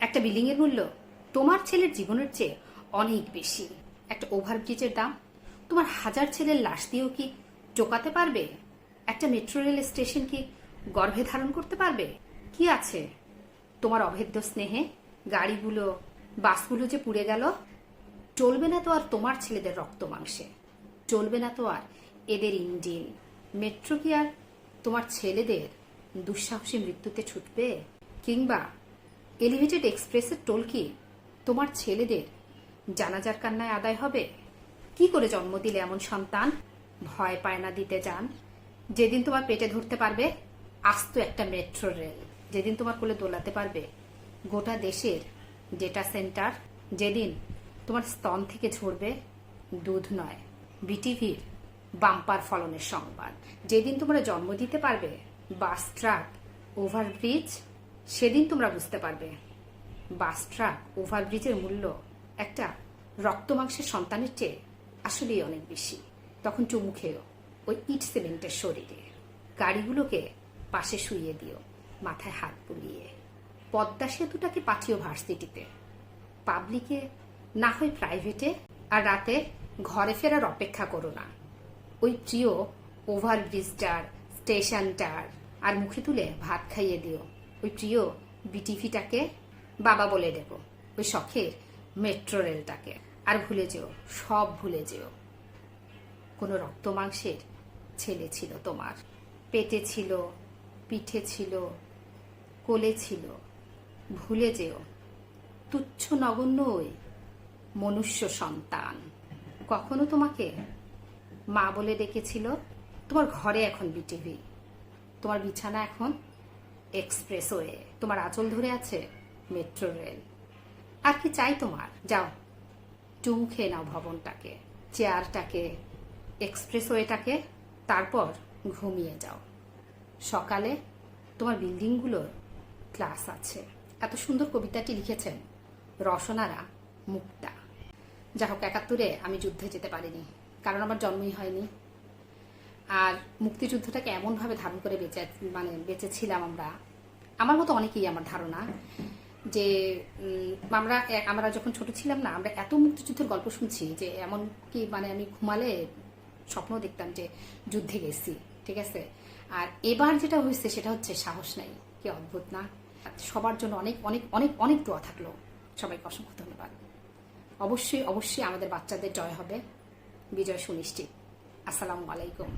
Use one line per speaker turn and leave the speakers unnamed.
একটা বিল্ডিং এর মূল্য তোমার ছেলের জীবনের চেয়ে অনেক বেশি। একটা ওভারব্রিজের দাম, তোমার হাজার ছেলের লাশ দিয়েও কি চোকাতে পারবে? একটা মেট্রো রেল স্টেশন কি গর্ভে ধারণ করতে পারবে? কি আছে? তোমার অভেদ্য স্নেহে গাড়িগুলো, বাসগুলো যে পুড়ে গেল, চলবে না তো আর তোমার ছেলেদের রক্ত মাংসে। চলবে না তো আর এদের ইঞ্জিন। মেট্রো কি আর তোমার ছেলেদের দুঃসাহসী মৃত্যুতে ছুটবে? কিংবা এলিভেটেড এক্সপ্রেসের টোল কি? তোমার ছেলেদের জানাজার কান্নায় আদায় হবে? কি করে জন্ম দিলে এমন সন্তান? ভয় পায় না দিতে যান। যেদিন তোমার পেটে ধরতে পারবে, আস্ত একটা মেট্রো রেল যেদিন তোমার কোলে দোলাতে পারবে, গোটা দেশের ডেটা সেন্টার যেদিন তোমার স্তন থেকে ঝরবে, দুধ নয়। বিটিভির বাম্পার ফলনের সংবাদ। যেদিন তোমরা জন্ম দিতে পারবে বাস ট্রাক ওভারব্রিজ সেদিন তোমরা বুঝতে পারবে। বাস ট্রাক ওভারব্রিজের মূল্য একটা রক্ত মাংসের সন্তানের চেয়ে আসলেই অনেক বেশি। তখন চুমু খেয়েও ওই ইট সিমেন্টের শরীরে। গাড়িগুলোকে পাশে শুইয়ে দিও মাথায় হাত বুলিয়ে। পদ্মা সেতুটাকে পাঠিও ভার্সিটিতে। পাবলিকে না হয় প্রাইভেটে আর রাতে ঘরে ফেরার অপেক্ষা করো না। ওই প্রিয় ওভারব্রিজটার, স্টেশনটার আর মুখে তুলে ভাত খাইয়ে দিও। ওই প্রিয় বিটিভিটাকে বাবা বলে দেবো, ওই শখের মেট্রো রেলটাকে। আর ভুলে যেও, সব ভুলে যেও। কোনো রক্ত মাংসের ছেলে ছিল তোমার। পেটে ছিল, পিঠে ছিল, কোলে ছিল। ভুলে যেও, তুচ্ছ নগণ্য ওই মনুষ্য সন্তান। কখনো তোমাকে মা বলে ডেকেছিল, তোমার ঘরে এখন বিটিভি। তোমার বিছানা এখন এক্সপ্রেসওয়ে। তোমার আঁচল ধরে আছে? Metro rail. আর কি চাই তোমার? যাও, চুমু খেয়ে নাও ভবনটাকে, চেয়ারটাকে, এক্সপ্রেসওয়েটাকে, তারপর ঘুমিয়ে যাও। সকালে তোমার বিল্ডিংগুলোর ক্লাস আছে। এত সুন্দর কবিতাটি লিখেছেন? রসনারা, মুক্তা। যা হোক, একাত্তরে আমি যুদ্ধে যেতে পারিনি, কারণ আমার জন্মই হয়নি। আর মুক্তিযুদ্ধটাকে এমনভাবে ধারণ করে বেঁচে মানে বেঁচেছিলাম আমরা আমার মতো অনেকেই আমার ধারণা যে আমরা আমরা যখন ছোট ছিলাম না, আমরা এত মুক্তিযুদ্ধের গল্প শুনছি যে, এমন কি মানে আমি ঘুমালে স্বপ্ন দেখতাম যে যুদ্ধে গেছি, ঠিক আছে? আর এবার যেটা হয়েছে সেটা হচ্ছে সাহস নাই, কি অদ্ভুত না? সবার জন্য অনেক অনেক অনেক অনেক দোয়া থাকল। সবাইকে অসংখ্য ধন্যবাদ। অবশ্যই অবশ্যই আমাদের বাচ্চাদের জয় হবে। বিজয় সুনিশ্চিত। আসসালামু আলাইকুম।